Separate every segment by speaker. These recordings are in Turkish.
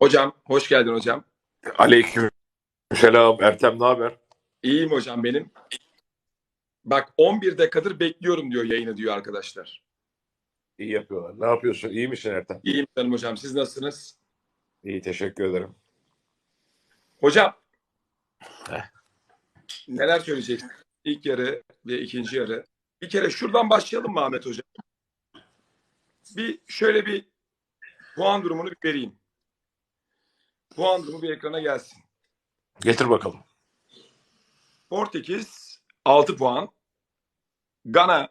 Speaker 1: Hocam hoş geldin hocam.
Speaker 2: Aleyküm selam Ertem ne haber?
Speaker 1: İyiyim hocam benim. Bak 11 dakikadır bekliyorum diyor yayını diyor arkadaşlar.
Speaker 2: İyi yapıyorlar. Ne yapıyorsun? İyi misin Ertem?
Speaker 1: İyiyim canım hocam siz nasılsınız?
Speaker 2: İyi teşekkür ederim.
Speaker 1: Hocam
Speaker 2: Heh.
Speaker 1: neler söyleyeceksin? İlk yarı ve ikinci yarı. Bir kere şuradan başlayalım mı Ahmet hocam? Bir şöyle bir puan durumunu bir vereyim. Puan durumu bir ekrana gelsin.
Speaker 2: Getir bakalım.
Speaker 1: Portekiz 6 puan. Gana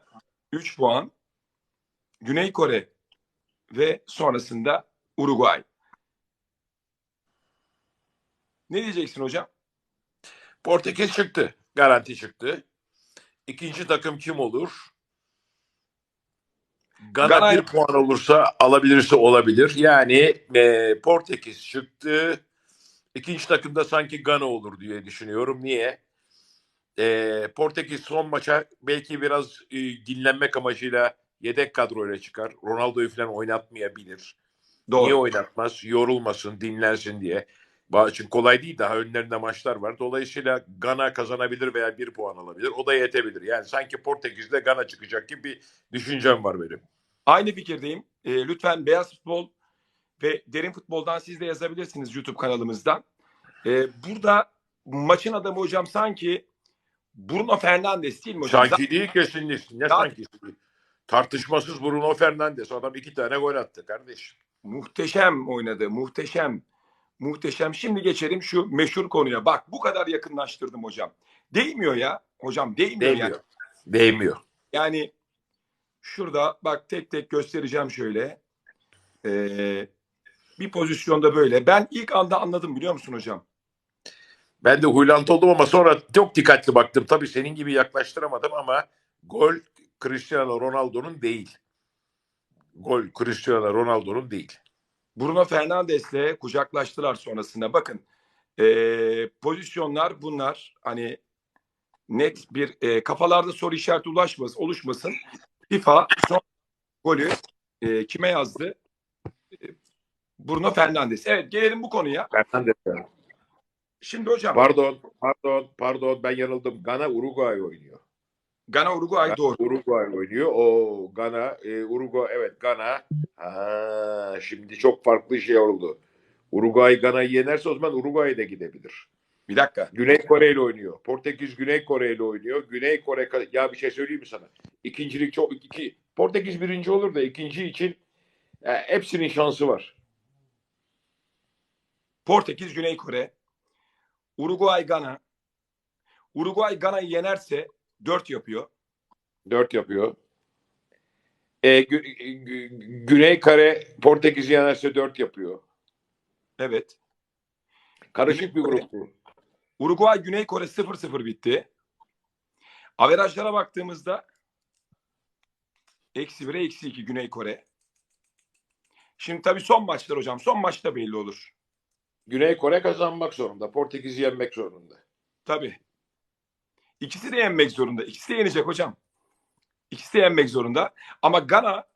Speaker 1: 3 puan. Güney Kore ve sonrasında Uruguay. Ne diyeceksin hocam?
Speaker 2: Portekiz çıktı. Garanti çıktı. İkinci takım kim olur? Gana,
Speaker 1: Gana-
Speaker 2: bir puan olursa alabilirse olabilir. Yani e, Portekiz çıktı. İkinci takımda sanki Gana olur diye düşünüyorum. Niye? E, Portekiz son maça belki biraz e, dinlenmek amacıyla yedek kadroyla çıkar. Ronaldo'yu falan oynatmayabilir. Niye oynatmaz? Yorulmasın, dinlensin diye. İçin kolay değil. Daha önlerinde maçlar var. Dolayısıyla Gana kazanabilir veya bir puan alabilir. O da yetebilir. Yani sanki Portekiz'de Gana çıkacak gibi bir düşüncem var benim.
Speaker 1: Aynı fikirdeyim. Ee, lütfen Beyaz Futbol ve Derin Futbol'dan siz de yazabilirsiniz YouTube kanalımızdan. Ee, burada maçın adamı hocam sanki Bruno Fernandes değil mi hocam?
Speaker 2: Sanki değil kesinlikle. Ne
Speaker 1: Ya-
Speaker 2: sanki? Tartışmasız Bruno Fernandes. Adam iki tane gol attı kardeşim.
Speaker 1: Muhteşem oynadı. Muhteşem. Muhteşem. Şimdi geçelim şu meşhur konuya. Bak bu kadar yakınlaştırdım hocam. Değmiyor ya. Hocam değmiyor, yani.
Speaker 2: Değmiyor. Değmiyor.
Speaker 1: Yani şurada bak tek tek göstereceğim şöyle. Ee, bir pozisyonda böyle. Ben ilk anda anladım biliyor musun hocam?
Speaker 2: Ben de huylantı oldum ama sonra çok dikkatli baktım. Tabii senin gibi yaklaştıramadım ama gol Cristiano Ronaldo'nun değil. Gol Cristiano Ronaldo'nun değil.
Speaker 1: Bruno Fernandes'le kucaklaştılar sonrasında. Bakın ee, pozisyonlar bunlar. Hani net bir ee, kafalarda soru işareti ulaşmasın, oluşmasın. FIFA son golü ee, kime yazdı? Ee, Bruno Fernandes. Evet gelelim bu konuya.
Speaker 2: Fernandes.
Speaker 1: Şimdi hocam
Speaker 2: Pardon, pardon, pardon ben yanıldım. Gana Uruguay oynuyor.
Speaker 1: Gana Uruguay doğru.
Speaker 2: Uruguay oynuyor. O Gana, e, Uruguay evet Gana. Ha, şimdi çok farklı şey oldu. Uruguay Gana'yı yenerse o zaman Uruguay da gidebilir.
Speaker 1: Bir dakika.
Speaker 2: Güney Kore ile oynuyor. Portekiz Güney Kore ile oynuyor. Güney Kore ya bir şey söyleyeyim mi sana? İkincilik çok iki Portekiz birinci olur da ikinci için e, hepsinin şansı var.
Speaker 1: Portekiz, Güney Kore, Uruguay, Gana. Uruguay Gana'yı yenerse 4 yapıyor.
Speaker 2: Dört yapıyor. E, Gü- Gü- Güney Kore Portekiz'i yenerse dört yapıyor.
Speaker 1: Evet.
Speaker 2: Karışık bir grup bu.
Speaker 1: Uruguay, Güney Kore 0-0 bitti. Averajlara baktığımızda eksi 1'e eksi 2 Güney Kore. Şimdi tabii son maçlar hocam. Son maçta belli olur.
Speaker 2: Güney Kore kazanmak zorunda. Portekiz'i yenmek zorunda.
Speaker 1: Tabii. İkisi de yenmek zorunda. İkisi de yenecek hocam. İkisi de yenmek zorunda. Ama Gana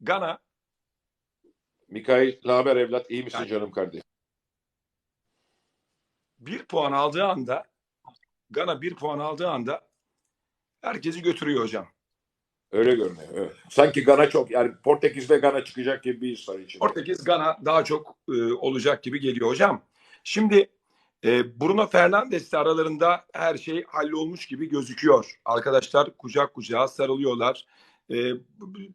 Speaker 1: Gana
Speaker 2: Mikail, haber evlat? İyi misin
Speaker 1: Yani-
Speaker 2: canım kardeşim?
Speaker 1: bir puan aldığı anda Gana bir puan aldığı anda herkesi götürüyor hocam.
Speaker 2: Öyle görünüyor. Evet. Sanki Gana çok yani Portekiz'de Gana çıkacak gibi bir his var içinde.
Speaker 1: Portekiz Gana daha çok e, olacak gibi geliyor hocam. Şimdi e, Bruno Fernandes'le aralarında her şey hallolmuş gibi gözüküyor. Arkadaşlar kucak kucağa sarılıyorlar. E,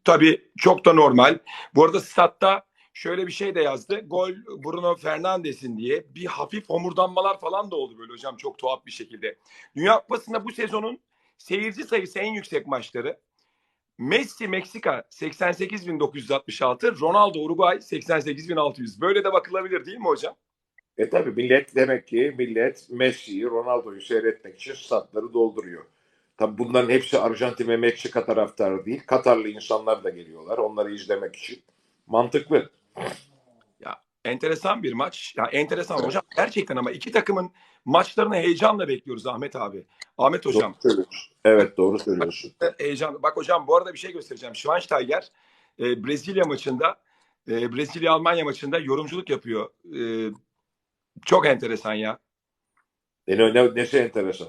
Speaker 1: tabii çok da normal. Bu arada statta şöyle bir şey de yazdı. Gol Bruno Fernandes'in diye bir hafif homurdanmalar falan da oldu böyle hocam çok tuhaf bir şekilde. Dünya Kupası'nda bu sezonun seyirci sayısı en yüksek maçları. Messi Meksika 88.966, Ronaldo Uruguay 88.600. Böyle de bakılabilir değil mi hocam?
Speaker 2: E tabi millet demek ki millet Messi'yi, Ronaldo'yu seyretmek için statları dolduruyor. Tabi bunların hepsi Arjantin ve Meksika taraftarı değil. Katarlı insanlar da geliyorlar onları izlemek için. Mantıklı.
Speaker 1: Enteresan bir maç. Ya enteresan hocam. Gerçekten ama iki takımın maçlarını heyecanla bekliyoruz Ahmet abi. Ahmet hocam.
Speaker 2: Doğru söylüyorsun. Evet doğru söylüyorsun.
Speaker 1: heyecan. Bak hocam bu arada bir şey göstereceğim. Schweinsteiger e, Brezilya maçında e, Brezilya Almanya maçında yorumculuk yapıyor. E, çok enteresan ya.
Speaker 2: E, ne, ne, nesi enteresan?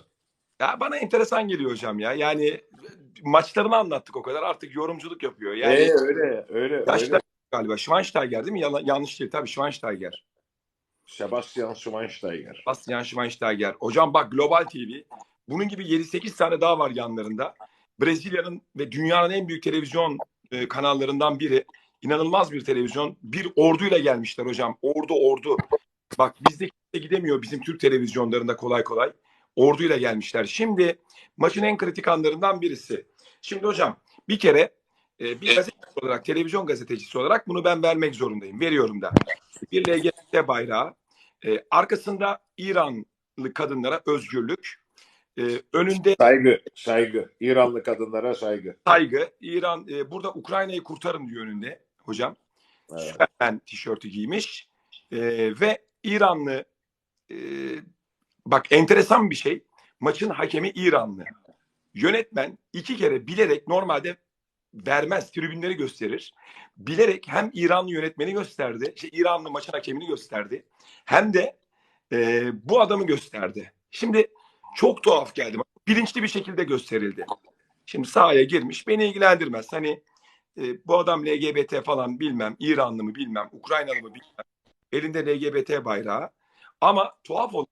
Speaker 1: Ya bana enteresan geliyor hocam ya. Yani maçlarını anlattık o kadar artık yorumculuk yapıyor. Yani
Speaker 2: E, öyle öyle
Speaker 1: yaşlar
Speaker 2: öyle.
Speaker 1: galiba Schweinsteiger değil mi? Yalan, yanlış değil tabii Schweinsteiger.
Speaker 2: Sebastian Schweinsteiger.
Speaker 1: Bastian Schweinsteiger. Hocam bak Global TV. Bunun gibi 7-8 tane daha var yanlarında. Brezilya'nın ve dünyanın en büyük televizyon e, kanallarından biri. İnanılmaz bir televizyon. Bir orduyla gelmişler hocam. Ordu ordu. Bak bizde kimse gidemiyor bizim Türk televizyonlarında kolay kolay. Orduyla gelmişler. Şimdi maçın en kritik anlarından birisi. Şimdi hocam bir kere e, bir gazeteci olarak, televizyon gazetecisi olarak bunu ben vermek zorundayım. Veriyorum da. Bir LGBT bayrağı. E, arkasında İranlı kadınlara özgürlük. E, önünde
Speaker 2: Saygı, saygı. İranlı kadınlara saygı.
Speaker 1: saygı. İran e, burada Ukrayna'yı kurtarın diyor önünde hocam.
Speaker 2: Evet.
Speaker 1: Süpermen tişörtü giymiş. E, ve İranlı e, bak enteresan bir şey. Maçın hakemi İranlı. Yönetmen iki kere bilerek normalde vermez tribünleri gösterir. Bilerek hem İranlı yönetmeni gösterdi, şey, İranlı maçın hakemini gösterdi. Hem de e, bu adamı gösterdi. Şimdi çok tuhaf geldi. Bilinçli bir şekilde gösterildi. Şimdi sahaya girmiş. Beni ilgilendirmez. Hani e, bu adam LGBT falan bilmem. İranlı mı bilmem. Ukraynalı mı bilmem. Elinde LGBT bayrağı. Ama tuhaf olan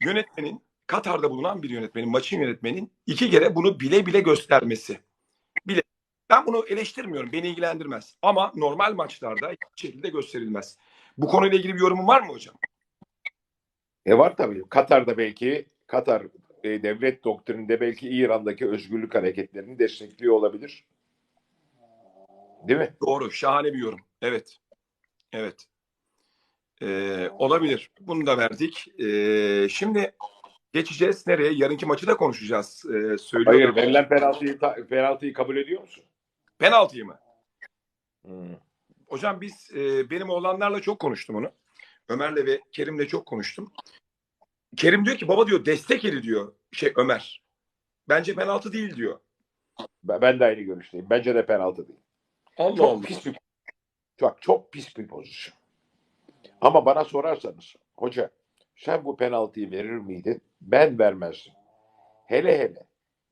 Speaker 1: yönetmenin Katar'da bulunan bir yönetmenin, maçın yönetmenin iki kere bunu bile bile göstermesi. Bile. Ben bunu eleştirmiyorum. Beni ilgilendirmez. Ama normal maçlarda hiçbir şekilde gösterilmez. Bu konuyla ilgili bir yorumun var mı hocam?
Speaker 2: E var tabii. Katar'da belki Katar e, devlet doktrininde belki İran'daki özgürlük hareketlerini destekliyor olabilir. Değil mi?
Speaker 1: Doğru. Şahane bir yorum. Evet. Evet. Ee, olabilir. Bunu da verdik. Ee, şimdi geçeceğiz nereye? Yarınki maçı da konuşacağız. Ee, söylüyorum.
Speaker 2: Hayır, verilen penaltıyı, penaltıyı kabul ediyor musun?
Speaker 1: Penaltıyı mı?
Speaker 2: Hmm.
Speaker 1: Hocam biz e, benim oğlanlarla çok konuştum onu. Ömer'le ve Kerim'le çok konuştum. Kerim diyor ki baba diyor destek eli diyor şey Ömer. Bence penaltı değil diyor.
Speaker 2: Ben de aynı görüşteyim. Bence de penaltı değil.
Speaker 1: Allah
Speaker 2: Çok
Speaker 1: Allah.
Speaker 2: pis bir çok, çok pis bir pozisyon. Ama bana sorarsanız hoca sen bu penaltıyı verir miydin? Ben vermezdim. Hele hele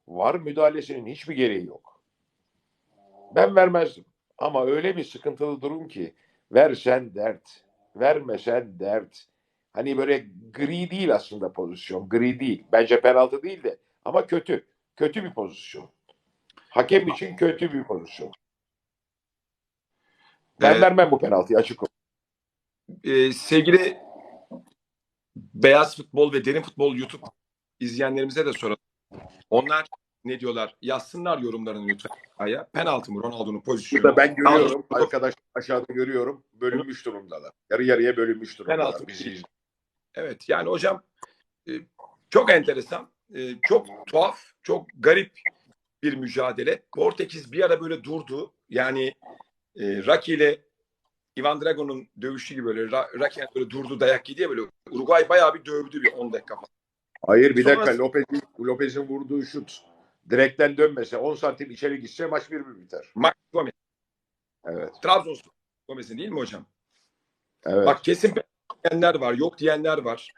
Speaker 2: var müdahalesinin hiçbir gereği yok. Ben vermezdim. Ama öyle bir sıkıntılı durum ki versen dert, vermesen dert. Hani böyle gri değil aslında pozisyon. Gri değil. Bence penaltı değil de ama kötü. Kötü bir pozisyon. Hakem için kötü bir pozisyon. Ben
Speaker 1: Ee,
Speaker 2: vermem bu penaltıyı açık ol.
Speaker 1: Ee, sevgili Beyaz Futbol ve Derin Futbol YouTube izleyenlerimize de soralım. Onlar ne diyorlar? Yazsınlar yorumlarını lütfen. Aya. Penaltı mı Ronaldo'nun pozisyonu?
Speaker 2: Burada ben görüyorum. Arkadaş aşağıda görüyorum. Bölünmüş durumdalar. Yarı yarıya bölünmüş durumdalar.
Speaker 1: Penaltı.
Speaker 2: Bizi.
Speaker 1: Evet yani hocam e, çok enteresan, e, çok tuhaf, çok garip bir mücadele. Portekiz bir ara böyle durdu. Yani e, Rocky ile Ivan Drago'nun dövüşü gibi böyle Ra- Rocky böyle durdu dayak yedi ya böyle Uruguay bayağı bir dövdü bir 10 dakika falan.
Speaker 2: Hayır bir
Speaker 1: Sonra-
Speaker 2: dakika. Lopez'in, Lopez'in vurduğu şut direkten dönmese 10 santim içeri gitse maç 1-1 biter.
Speaker 1: Max Gomez,
Speaker 2: Evet.
Speaker 1: Trabzonspor Gomez'in değil mi hocam?
Speaker 2: Evet.
Speaker 1: Bak kesin diyenler var, yok diyenler var.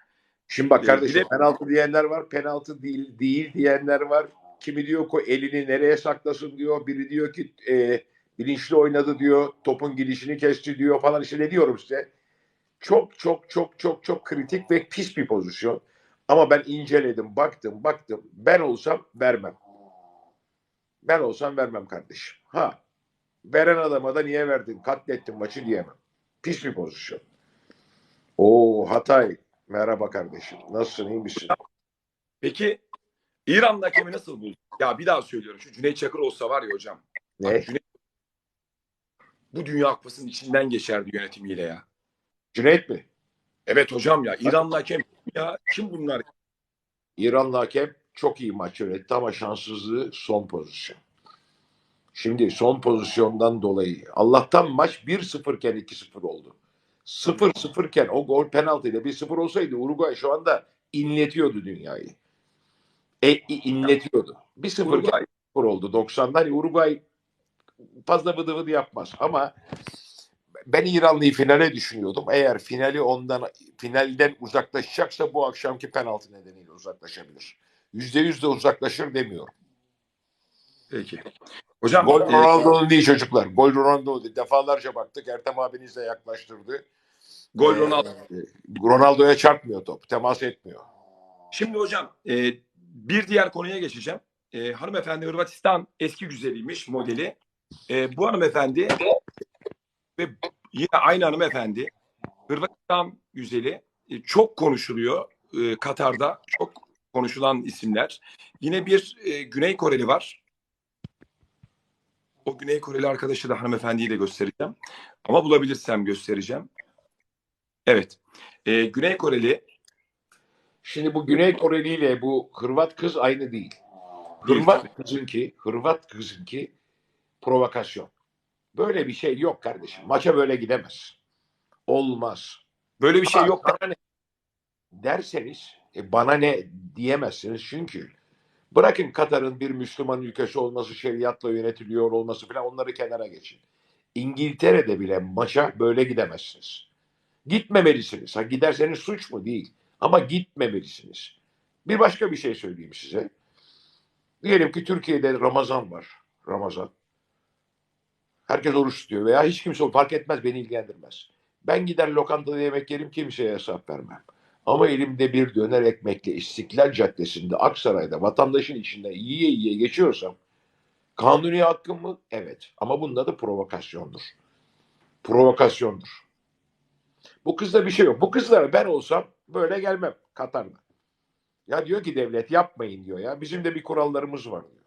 Speaker 2: Şimdi bak
Speaker 1: e,
Speaker 2: kardeşim
Speaker 1: bile-
Speaker 2: penaltı diyenler var. Penaltı değil değil diyenler var. Kimi diyor ki elini nereye saklasın diyor. Biri diyor ki e, bilinçli oynadı diyor. Topun gidişini kesti diyor falan. İşte ne diyorum size. Çok çok çok çok çok kritik ve pis bir pozisyon. Ama ben inceledim, baktım, baktım. Ben olsam vermem. Ben olsam vermem kardeşim. Ha. Veren adama da niye verdin? Katlettin maçı diyemem. Pis bir pozisyon. Oo Hatay. Merhaba kardeşim. Nasılsın? iyi misin?
Speaker 1: Peki İran'da hakemi nasıl buldun? Ya bir daha söylüyorum. Şu Cüneyt Çakır olsa var ya hocam.
Speaker 2: Ne?
Speaker 1: Bak, Cüneyt bu Dünya Kupası'nın içinden geçerdi yönetimiyle ya.
Speaker 2: Cüneyt mi?
Speaker 1: Evet hocam ya. İranlı hakem ya. Kim bunlar?
Speaker 2: İranlı hakem çok iyi maç yönetti ama şanssızlığı son pozisyon. Şimdi son pozisyondan dolayı Allah'tan maç 1-0 iken 2-0 oldu. 0-0 iken o gol penaltıyla 1-0 olsaydı Uruguay şu anda inletiyordu dünyayı. E, inletiyordu. 1-0 iken
Speaker 1: Uruguay.
Speaker 2: 0 oldu 90'da. Hani Uruguay fazla vıdı vıdı yapmaz ama ben İranlı'yı finale düşünüyordum. Eğer finali ondan finalden uzaklaşacaksa bu akşamki penaltı nedeniyle uzaklaşabilir. Yüzde yüz de uzaklaşır demiyorum.
Speaker 1: Peki. Hocam
Speaker 2: Gol
Speaker 1: e,
Speaker 2: Ronaldo'nun değil çocuklar. Gol Ronaldo'nun değil. Defalarca baktık. Ertem abiniz de yaklaştırdı.
Speaker 1: gol
Speaker 2: Ee,
Speaker 1: Ronaldo.
Speaker 2: Ronaldo'ya çarpmıyor top. Temas etmiyor.
Speaker 1: Şimdi hocam e, bir diğer konuya geçeceğim. E, hanımefendi Hırvatistan eski güzeliymiş modeli. E, bu hanımefendi ve yine aynı hanımefendi Hırvatistan güzeli e, çok konuşuluyor e, Katar'da çok konuşulan isimler. Yine bir e, Güney Koreli var. O Güney Koreli arkadaşı da hanımefendiyi de göstereceğim. Ama bulabilirsem göstereceğim. Evet. E, Güney Koreli
Speaker 2: Şimdi bu Güney Koreli ile bu Hırvat kız aynı değil. Hırvat kızınki, Hırvat kızınki provokasyon. Böyle bir şey yok kardeşim. Maça böyle gidemez. Olmaz.
Speaker 1: böyle bir şey yok.
Speaker 2: Bana ne derseniz e, bana ne diyemezsiniz çünkü bırakın Katar'ın bir Müslüman ülkesi olması, şeriatla yönetiliyor olması falan onları kenara geçin. İngiltere'de bile maça böyle gidemezsiniz. Gitmemelisiniz. Ha giderseniz suç mu? Değil. Ama gitmemelisiniz. Bir başka bir şey söyleyeyim size. Diyelim ki Türkiye'de Ramazan var. Ramazan. Herkes oruç tutuyor veya hiç kimse fark etmez beni ilgilendirmez. Ben gider lokantada yemek yerim kimseye hesap vermem. Ama elimde bir döner ekmekle İstiklal Caddesi'nde Aksaray'da vatandaşın içinde yiye yiye geçiyorsam kanuni hakkım mı? Evet. Ama bunun adı provokasyondur. Provokasyondur. Bu kızda bir şey yok. Bu kızlara ben olsam böyle gelmem Katar'da. Ya diyor ki devlet yapmayın diyor ya. Bizim de bir kurallarımız var diyor.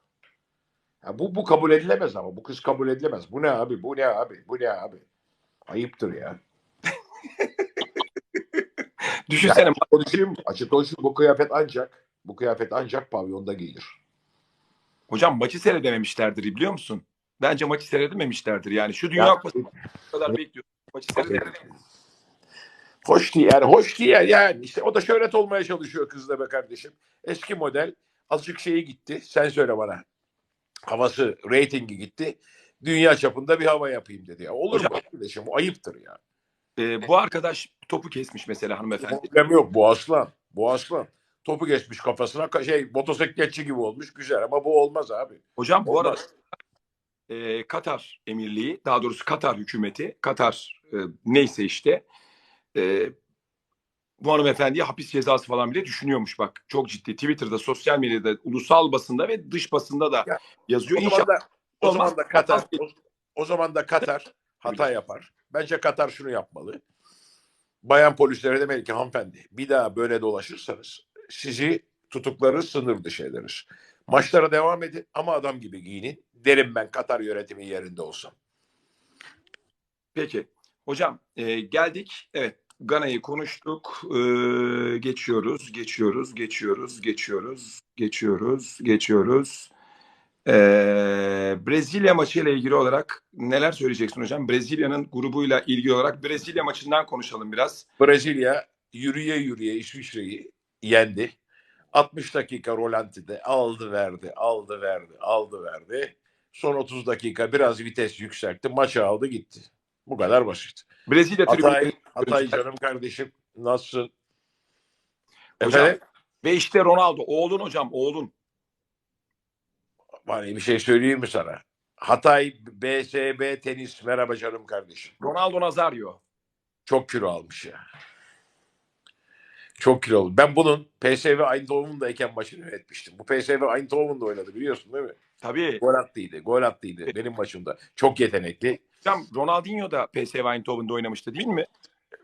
Speaker 2: Ya bu, bu kabul edilemez ama. Bu kız kabul edilemez. Bu ne abi? Bu ne abi? Bu ne abi? Ayıptır ya.
Speaker 1: Düşünsene
Speaker 2: Konuşayım mı? Açık konuşayım. Bu kıyafet ancak bu kıyafet ancak pavyonda giyilir.
Speaker 1: Hocam maçı seyredememişlerdir biliyor musun? Bence maçı seyredememişlerdir. Yani şu Dünya
Speaker 2: Ya-
Speaker 1: Kupası kadar bekliyoruz. Maçı.
Speaker 2: Hoş değil yani hoş değil yani. yani işte o da şöhret olmaya çalışıyor kız da be kardeşim. Eski model azıcık şeyi gitti. Sen söyle bana. Havası, reytingi gitti. Dünya çapında bir hava yapayım dedi ya. Olur mu
Speaker 1: Hocam-
Speaker 2: kardeşim? O ayıptır ya.
Speaker 1: Ee, bu arkadaş topu kesmiş mesela hanımefendi.
Speaker 2: Problem yok. Bu aslan. Bu aslan. Topu geçmiş kafasına. ka- Şey motosikletçi gibi olmuş. Güzel ama bu olmaz abi.
Speaker 1: Hocam bu arada e, Katar Emirliği, daha doğrusu Katar hükümeti, Katar e, neyse işte e, bu hanımefendiye hapis cezası falan bile düşünüyormuş bak. Çok ciddi. Twitter'da, sosyal medyada, ulusal basında ve dış basında da
Speaker 2: Ya,
Speaker 1: yazıyor.
Speaker 2: O zaman
Speaker 1: İnşallah
Speaker 2: da, o zaman da Katar o, o zaman da Katar hata yapar. Bence Katar şunu yapmalı. Bayan polislere demeli ki hanımefendi bir daha böyle dolaşırsanız sizi tutukları sınır dışı ederiz. Maçlara devam edin ama adam gibi giyinin. Derim ben Katar yönetimi yerinde olsam.
Speaker 1: Peki. Hocam e, geldik. Evet. Gana'yı konuştuk. E, geçiyoruz, geçiyoruz, geçiyoruz, geçiyoruz, geçiyoruz, geçiyoruz. E, Brezilya maçıyla ilgili olarak neler söyleyeceksin hocam? Brezilya'nın grubuyla ilgili olarak Brezilya maçından konuşalım biraz.
Speaker 2: Brezilya yürüye yürüye İsviçre'yi yendi. 60 dakika rolantide aldı verdi, aldı verdi, aldı verdi. Son 30 dakika biraz vites yükseltti. Maçı aldı gitti. Bu kadar basit.
Speaker 1: Brezilya tribünü
Speaker 2: Hatay canım kardeşim nasılsın?
Speaker 1: Hocam,
Speaker 2: Efendim?
Speaker 1: ve işte Ronaldo, oğlun hocam, oğlun.
Speaker 2: Hani bir şey söyleyeyim mi sana? Hatay BSB tenis merhaba canım kardeşim.
Speaker 1: Ronaldo Nazario.
Speaker 2: Çok kilo almış ya. Çok kilo almış. Ben bunun PSV Eindhoven'dayken maçını yönetmiştim. Bu PSV Eindhoven'da oynadı biliyorsun değil mi?
Speaker 1: Tabii.
Speaker 2: Gol attıydı. Gol attıydı benim maçımda. Çok yetenekli.
Speaker 1: Hocam Ronaldinho da PSV Eindhoven'da oynamıştı değil mi?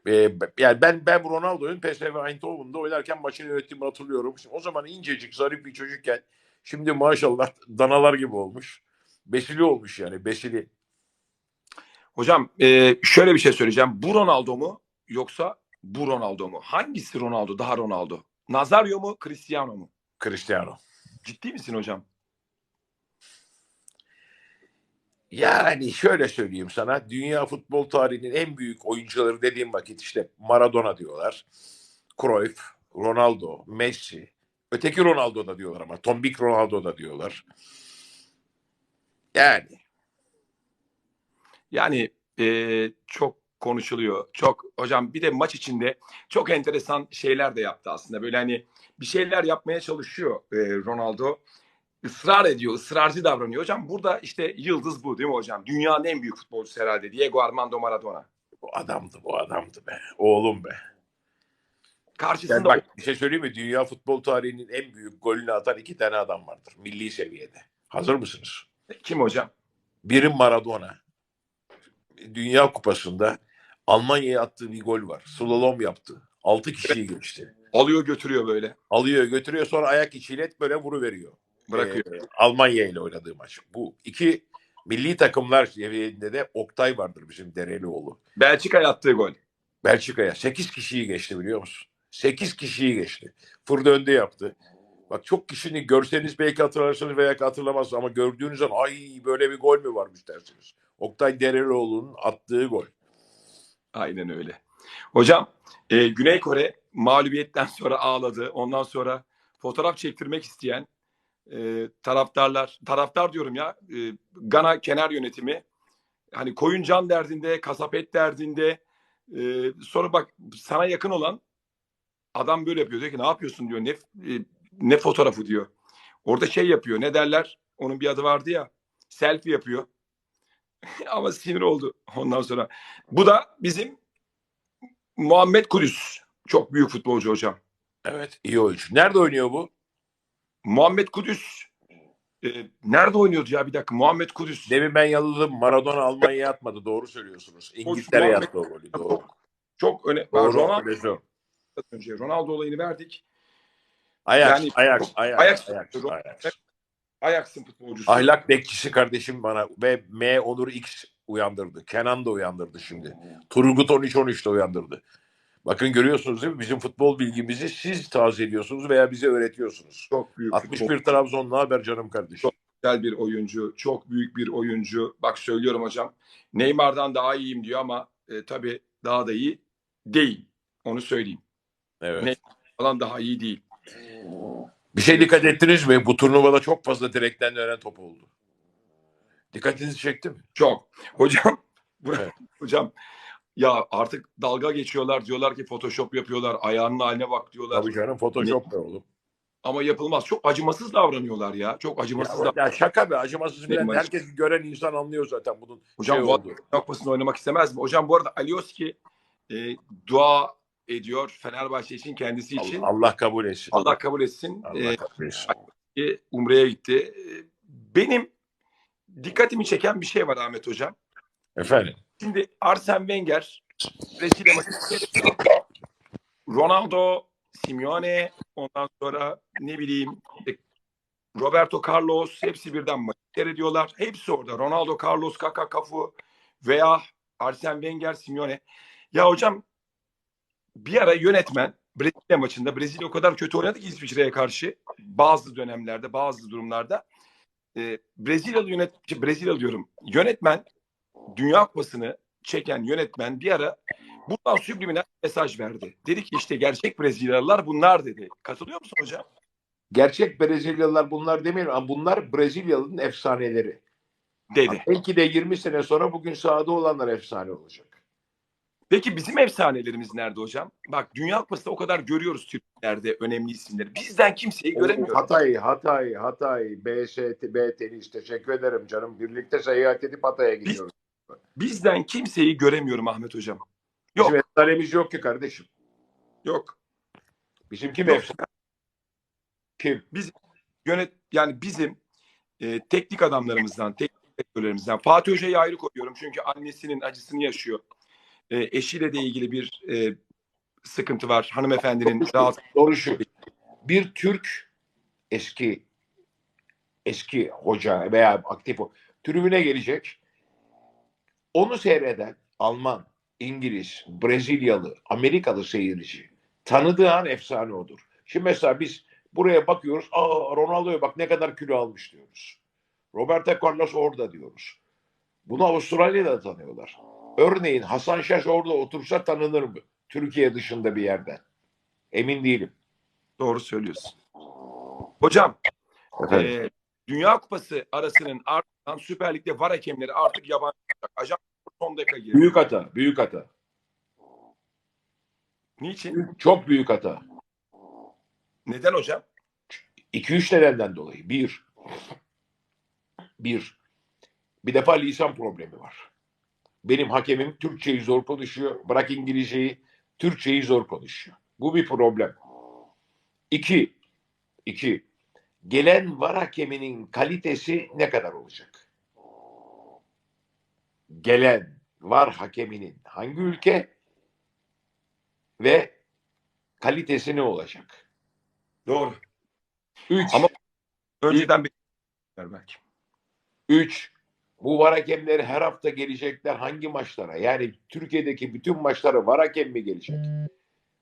Speaker 2: Ee, yani ben ben Ronaldo'nun PSV Eindhoven'da oynarken maçını yönettiğimi hatırlıyorum. Şimdi o zaman incecik, zarif bir çocukken şimdi maşallah danalar gibi olmuş. Besili olmuş yani besili.
Speaker 1: Hocam e, şöyle bir şey söyleyeceğim. Bu Ronaldo mu yoksa bu Ronaldo mu? Hangisi Ronaldo daha Ronaldo? Nazario mu Cristiano mu?
Speaker 2: Cristiano.
Speaker 1: Ciddi misin hocam?
Speaker 2: Yani şöyle söyleyeyim sana. Dünya futbol tarihinin en büyük oyuncuları dediğim vakit işte Maradona diyorlar. Cruyff, Ronaldo, Messi. Öteki Ronaldo da diyorlar ama Tombik Ronaldo da diyorlar. Yani
Speaker 1: Yani e, çok konuşuluyor. Çok hocam bir de maç içinde çok enteresan şeyler de yaptı aslında. Böyle hani bir şeyler yapmaya çalışıyor e, Ronaldo. Israr ediyor, ısrarcı davranıyor. Hocam burada işte yıldız bu değil mi hocam? Dünyanın en büyük futbolcusu herhalde Diego Armando Maradona.
Speaker 2: Bu adamdı bu adamdı be. Oğlum be.
Speaker 1: Karşısında
Speaker 2: Yani bak bir şey söyleyeyim mi? Dünya futbol tarihinin en büyük golünü atan iki tane adam vardır. Milli seviyede. Hazır mısınız?
Speaker 1: kim hocam?
Speaker 2: Biri Maradona. Dünya Kupası'nda Almanya'ya attığı bir gol var. Slalom yaptı. Altı kişiyi geçti.
Speaker 1: Alıyor götürüyor böyle.
Speaker 2: Alıyor götürüyor sonra ayak içiyle böyle vuru veriyor.
Speaker 1: Bırakıyor.
Speaker 2: Almanya ile oynadığı maç. Bu iki milli takımlar seviyesinde de Oktay vardır bizim Derelioğlu.
Speaker 1: Belçika'ya attığı gol.
Speaker 2: Belçika'ya 8 kişiyi geçti biliyor musun? 8 kişiyi geçti. Fır döndü yaptı. Bak çok kişinin görseniz belki hatırlarsınız veya hatırlamazsınız ama gördüğünüz zaman ay böyle bir gol mü varmış dersiniz. Oktay Derelioğlu'nun attığı gol.
Speaker 1: Aynen öyle. Hocam e, Güney Kore mağlubiyetten sonra ağladı. Ondan sonra fotoğraf çektirmek isteyen e, taraftarlar, taraftar diyorum ya, e, Gana kenar yönetimi hani koyun can derdinde, kasap et derdinde. e, sonra bak sana yakın olan adam böyle yapıyor. Diyor ki ne yapıyorsun diyor. Ne, e, ne fotoğrafı diyor. Orada şey yapıyor. Ne derler? Onun bir adı vardı ya. Selfie yapıyor. Ama sinir oldu ondan sonra. Bu da bizim Muhammed Kudüs. Çok büyük futbolcu hocam.
Speaker 2: Evet iyi oyuncu. Nerede oynuyor bu?
Speaker 1: Muhammed Kudüs. e, nerede oynuyordu ya bir dakika? Muhammed Kudüs.
Speaker 2: Demin ben yanıldım. Maradona Almanya'ya atmadı. Doğru söylüyorsunuz. İngiltere'ye attı o golü. Doğru.
Speaker 1: Çok, çok öne. Ben
Speaker 2: Doğru.
Speaker 1: Ronaldo
Speaker 2: Ronaldo.
Speaker 1: önce Ronaldo olayını verdik.
Speaker 2: Ajax,
Speaker 1: Yani-
Speaker 2: Ajax, Ajax,
Speaker 1: Ajax.
Speaker 2: Ajax, Ajax.
Speaker 1: Ajax'ın futbolcusu.
Speaker 2: Ahlak bekçisi kardeşim bana ve M Onur X uyandırdı. Kenan da uyandırdı şimdi. Turgut 13-13 de uyandırdı. Bakın görüyorsunuz değil mi? Bizim futbol bilgimizi siz tazeliyorsunuz veya bize öğretiyorsunuz.
Speaker 1: Çok büyük futbol.
Speaker 2: 61 Trabzon ne haber canım kardeşim?
Speaker 1: güzel bir oyuncu. Çok büyük bir oyuncu. Bak söylüyorum hocam. Neymar'dan daha iyiyim diyor ama e, tabii daha da iyi değil. Onu söyleyeyim.
Speaker 2: Evet.
Speaker 1: Ne- Falan daha iyi değil.
Speaker 2: Bir şey dikkat ettiniz mi? Bu turnuvada çok fazla direkten dönen top oldu. Dikkatinizi çekti mi?
Speaker 1: Çok. Hocam
Speaker 2: Evet.
Speaker 1: hocam ya artık dalga geçiyorlar diyorlar ki Photoshop yapıyorlar. Ayağının haline bak diyorlar.
Speaker 2: Tabii canım Photoshop be oğlum.
Speaker 1: Ama yapılmaz. Çok acımasız davranıyorlar ya. Çok acımasız.
Speaker 2: Ya,
Speaker 1: davran-
Speaker 2: ya şaka be acımasız bilen herkes gören insan anlıyor zaten bunun
Speaker 1: Hocam
Speaker 2: şey
Speaker 1: bu oynamak istemez mi? Hocam bu arada Alioski e, dua ediyor Fenerbahçe için kendisi için.
Speaker 2: Allah, Allah kabul etsin.
Speaker 1: Allah kabul etsin.
Speaker 2: Allah
Speaker 1: E,
Speaker 2: kabul etsin.
Speaker 1: ki Umre'ye gitti. E, Benim dikkatimi çeken bir şey var Ahmet Hocam.
Speaker 2: Efendim.
Speaker 1: Şimdi Arsene Wenger Brezilya maçı Ronaldo, Simeone, ondan sonra ne bileyim Roberto Carlos hepsi birden maçı seyrediyorlar. Hepsi orada. Ronaldo, Carlos, Kaka, Cafu veya Arsene Wenger, Simeone. Ya hocam bir ara yönetmen Brezilya maçında Brezilya o kadar kötü oynadı ki İsviçre'ye karşı bazı dönemlerde, bazı durumlarda e, Brezilyalı yönet Brezilyalı diyorum. Yönetmen Dünya Kupası'nı çeken yönetmen bir ara buradan subliminal mesaj verdi. Dedi ki işte gerçek Brezilyalılar bunlar dedi. Katılıyor musun hocam?
Speaker 2: Gerçek Brezilyalılar bunlar demeyelim ama bunlar Brezilyalı'nın efsaneleri.
Speaker 1: Dedi.
Speaker 2: Belki de 20 sene sonra bugün sahada olanlar efsane olacak.
Speaker 1: Peki bizim efsanelerimiz nerede hocam? Bak Dünya Kupası'nda o kadar görüyoruz Türklerde önemli isimleri. Bizden kimseyi göremiyoruz.
Speaker 2: Hatay, Hatay, Hatay, BST, B tenis teşekkür ederim canım. Birlikte seyahat edip Hatay'a gidiyoruz.
Speaker 1: Bizden kimseyi göremiyorum Ahmet hocam. Yok.
Speaker 2: Bizim efsanemiz yok ki kardeşim.
Speaker 1: Yok.
Speaker 2: Bizim kim
Speaker 1: Yok.
Speaker 2: efsane? Kim?
Speaker 1: Yönet yani bizim e, teknik adamlarımızdan, teknik direktörlerimizden Fatih Hoca'yı ayrı koyuyorum çünkü annesinin acısını yaşıyor. E, eşiyle de ilgili bir e, sıkıntı var. Hanımefendinin rahat
Speaker 2: Doğru şu. Bir Türk eski eski hoca veya aktif o- tribüne gelecek. Onu seyreden Alman, İngiliz, Brezilyalı, Amerikalı seyirci tanıdığı an efsane odur. Şimdi mesela biz buraya bakıyoruz. Aa Ronaldo'ya bak ne kadar kilo almış diyoruz. Roberto Carlos orada diyoruz. Bunu Avustralya'da tanıyorlar. Örneğin Hasan Şaş orada otursa tanınır mı? Türkiye dışında bir yerden. Emin değilim.
Speaker 1: doğru söylüyorsun. Hocam
Speaker 2: Efendim?
Speaker 1: e, Dünya Kupası arasının ardından Süper Lig'de var hakemleri artık yabancı olacak. Ajan son dakika girdi.
Speaker 2: Büyük hata, büyük hata.
Speaker 1: Niçin?
Speaker 2: Çok büyük hata.
Speaker 1: Neden hocam?
Speaker 2: 2-3 nedenden dolayı. Bir, bir, bir defa lisan problemi var. Benim hakemim Türkçeyi zor konuşuyor. Bırak İngilizceyi, Türkçeyi zor konuşuyor. Bu bir problem. İki, iki, gelen var hakeminin kalitesi ne kadar olacak? Gelen var hakeminin hangi ülke ve kalitesi ne olacak?
Speaker 1: Doğru.
Speaker 2: Üç,
Speaker 1: Ama- Önceden bir belki.
Speaker 2: Üç, bu var hakemleri her hafta gelecekler hangi maçlara? Yani Türkiye'deki bütün maçlara var hakem mi gelecek?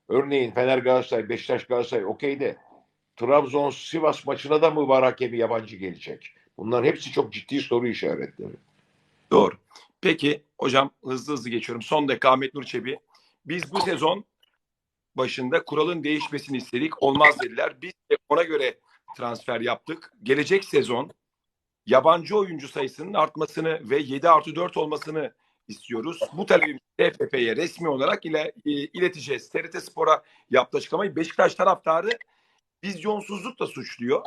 Speaker 2: Örneğin Fener Galatasaray, Beşiktaş Galatasaray okey de Trabzon Sivas maçına da mı var hakemi yabancı gelecek? Bunların hepsi çok ciddi soru işaretleri.
Speaker 1: Doğru. Peki hocam hızlı hızlı geçiyorum. Son dakika Ahmet Nur Çebi. Biz bu sezon başında kuralın değişmesini istedik. Olmaz dediler. Biz de ona göre transfer yaptık. Gelecek sezon yabancı oyuncu sayısının artmasını ve 7 artı 4 olmasını istiyoruz. Bu talebimizi TFF'ye resmi olarak ile, e, ileteceğiz. TRT Spor'a yaptığı açıklamayı Beşiktaş taraftarı vizyonsuzlukla suçluyor.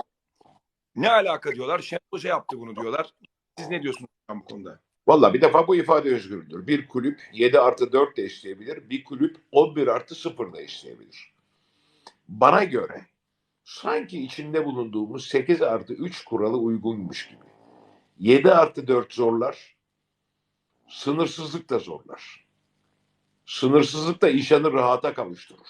Speaker 1: Ne alaka diyorlar? Şenol Hoca yaptı bunu diyorlar. Siz ne diyorsunuz bu konuda?
Speaker 2: Valla bir defa bu ifade özgürlüğüdür. Bir kulüp 7 artı 4 de isteyebilir. Bir kulüp 11 artı 0 da isteyebilir. Bana göre sanki içinde bulunduğumuz 8 artı 3 kuralı uygunmuş gibi. 7 artı 4 zorlar. Sınırsızlık da zorlar. Sınırsızlık da işanı rahata kavuşturur.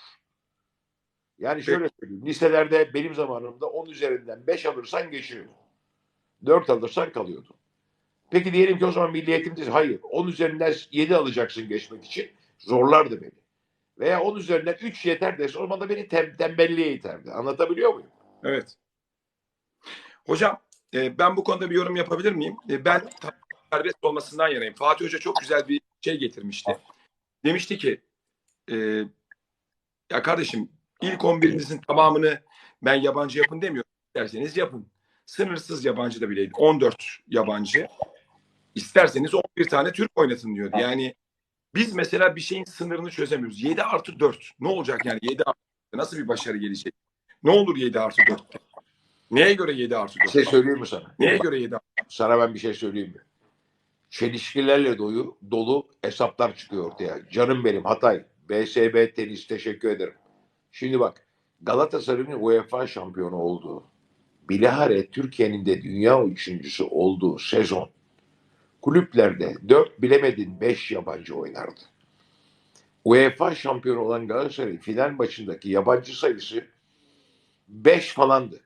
Speaker 2: Yani şöyle söyleyeyim. Liselerde benim zamanımda 10 üzerinden 5 alırsan geçiyordun. 4 alırsan kalıyordun. Peki diyelim ki o zaman milli eğitimdeyiz. Hayır. 10 üzerinden 7 alacaksın geçmek için. Zorlardı beni. Veya 10 üzerinden 3 yeter dese o zaman da beni tem, tembelliğe iterdi. Anlatabiliyor muyum?
Speaker 1: Evet. Hocam e, ben bu konuda bir yorum yapabilir miyim? E, ben serbest olmasından yanayım. Fatih Hoca çok güzel bir şey getirmişti. Demişti ki e, ya kardeşim ilk 11'inizin tamamını ben yabancı yapın demiyorum. İsterseniz yapın. Sınırsız yabancı da bile 14 yabancı. İsterseniz 11 tane Türk oynatın diyordu. Yani biz mesela bir şeyin sınırını çözemiyoruz. 7 artı 4. Ne olacak yani 7 artı 4? Nasıl bir başarı gelecek? Ne olur 7 artı 4? Neye göre 7 artı
Speaker 2: Bir
Speaker 1: 4?
Speaker 2: şey söyleyeyim mi sana?
Speaker 1: Neye göre 7 artı
Speaker 2: Sana ben bir şey söyleyeyim mi? Çelişkilerle dolu, dolu hesaplar çıkıyor ortaya. Canım benim Hatay, BSB tenis teşekkür ederim. Şimdi bak Galatasaray'ın UEFA şampiyonu olduğu, bilahare Türkiye'nin de dünya üçüncüsü olduğu sezon kulüplerde 4 bilemedin 5 yabancı oynardı. UEFA şampiyonu olan Galatasaray final maçındaki yabancı sayısı 5 falandı.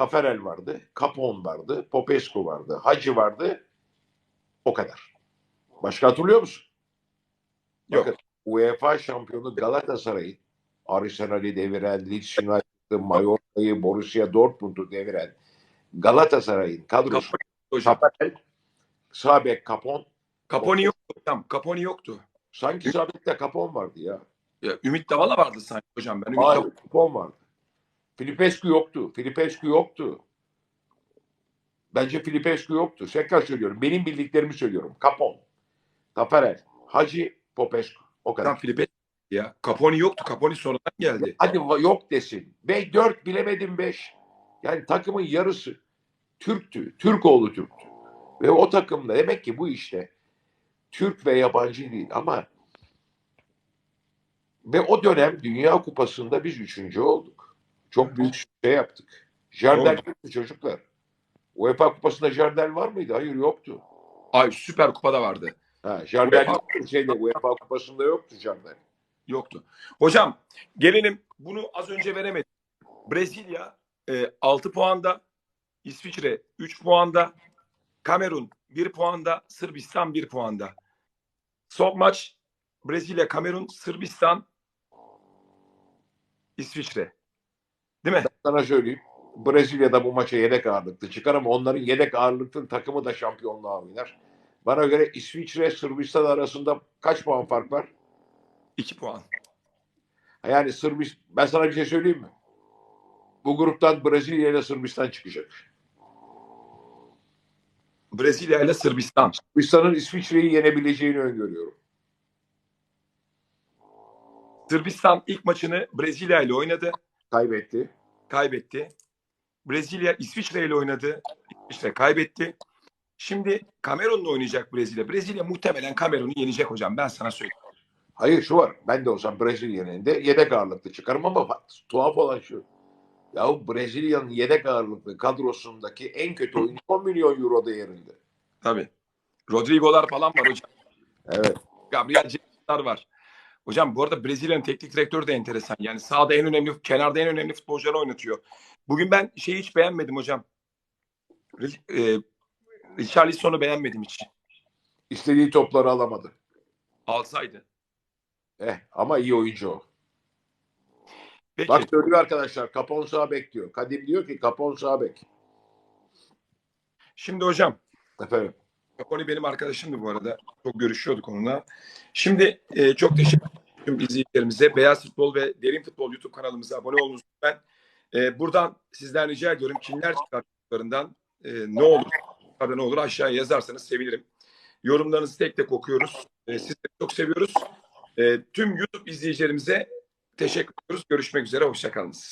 Speaker 2: Taferel vardı, Capon vardı, Popescu vardı, Hacı vardı. O kadar. Başka hatırlıyor musun?
Speaker 1: Yok.
Speaker 2: Bakın, UEFA şampiyonu Galatasaray'ın Arsenal'i deviren, Leeds United'ı, Mallorca'yı, Borussia Dortmund'u deviren Galatasaray'ın kadrosu. Taferel, Sabek, Capon.
Speaker 1: Caponi yoktu hocam. Caponi yoktu.
Speaker 2: Sanki Sabek'te Capon vardı ya.
Speaker 1: Ya, Ümit Davala vardı sanki hocam. Ben Ümit
Speaker 2: Hayır,
Speaker 1: Davala
Speaker 2: Capon vardı. Filipescu yoktu. Filipescu yoktu. Bence Filipescu yoktu. Tekrar söylüyorum. Benim bildiklerimi söylüyorum. Capon, Taferel, Hacı, Popescu. O kadar.
Speaker 1: Tam Filipe ya. Caponi yoktu. Caponi sonradan geldi.
Speaker 2: Hadi yok desin. Ve dört bilemedim beş. Yani takımın yarısı Türktü. Türkoğlu Türktü. Ve o takımda demek ki bu işte Türk ve yabancı değil ama ve o dönem Dünya Kupası'nda biz üçüncü olduk. Çok büyük şey yaptık. Jardel yoktu çocuklar. UEFA Kupası'nda Jardel var mıydı? Hayır yoktu.
Speaker 1: Ay Süper Kupa'da vardı.
Speaker 2: Ha, Jardel
Speaker 1: UEFA
Speaker 2: yoktu. Şeyde, UEFA Kupası'nda yoktu Jardel.
Speaker 1: Yoktu. Hocam gelelim bunu az önce veremedim. Brezilya e, 6 puanda, İsviçre 3 puanda, Kamerun 1 puanda, Sırbistan 1 puanda. Son maç Brezilya, Kamerun, Sırbistan, İsviçre. Değil mi?
Speaker 2: Sana söyleyeyim. Brezilya'da bu maça yedek ağırlıklı çıkar ama onların yedek ağırlıklı takımı da şampiyonluğa oynar. Bana göre İsviçre Sırbistan arasında kaç puan fark var?
Speaker 1: 2 puan.
Speaker 2: Yani Sırbistan ben sana bir şey söyleyeyim mi? Bu gruptan Brezilya ile Sırbistan çıkacak.
Speaker 1: Brezilya ile Sırbistan.
Speaker 2: Sırbistan'ın İsviçre'yi yenebileceğini öngörüyorum.
Speaker 1: Sırbistan ilk maçını Brezilya ile oynadı.
Speaker 2: Kaybetti.
Speaker 1: Kaybetti. Brezilya İsviçre ile oynadı. İsviçre kaybetti. Şimdi Kamerun'la oynayacak Brezilya. Brezilya muhtemelen Kamerun'u yenecek hocam. Ben sana söyleyeyim.
Speaker 2: Hayır şu var. Ben de olsam Brezilya'nın de yedek ağırlıklı çıkarım ama bak, tuhaf olan şu. Ya Brezilya'nın yedek ağırlıklı kadrosundaki en kötü oyuncu 10 milyon euro değerinde.
Speaker 1: Tabii. Rodrigo'lar falan var hocam.
Speaker 2: Evet.
Speaker 1: Gabriel Jesus'lar var. Hocam bu arada Brezilya'nın teknik direktörü de enteresan. Yani sahada en önemli, kenarda en önemli futbolcuları oynatıyor. Bugün ben şeyi hiç beğenmedim hocam. E, Richarlison'u beğenmedim hiç.
Speaker 2: İstediği topları alamadı.
Speaker 1: Alsaydı.
Speaker 2: Eh ama iyi oyuncu o.
Speaker 1: Peki.
Speaker 2: Bak söylüyor arkadaşlar Kapon sağ bek diyor. Kadim diyor ki Kapon sağ bek.
Speaker 1: Şimdi hocam
Speaker 2: Efendim.
Speaker 1: Caponi benim arkadaşımdı bu arada. Çok görüşüyorduk onunla. Şimdi e, çok teşekkür ederim izleyicilerimize. Beyaz Futbol ve Derin Futbol YouTube kanalımıza abone olunuz lütfen. E, buradan sizden rica ediyorum kimler çıkarttıklarından e, ne olur ne olur aşağıya yazarsanız sevinirim. Yorumlarınızı tek tek okuyoruz. E, sizleri çok seviyoruz. E, tüm YouTube izleyicilerimize teşekkür ediyoruz. Görüşmek üzere. Hoşçakalınız.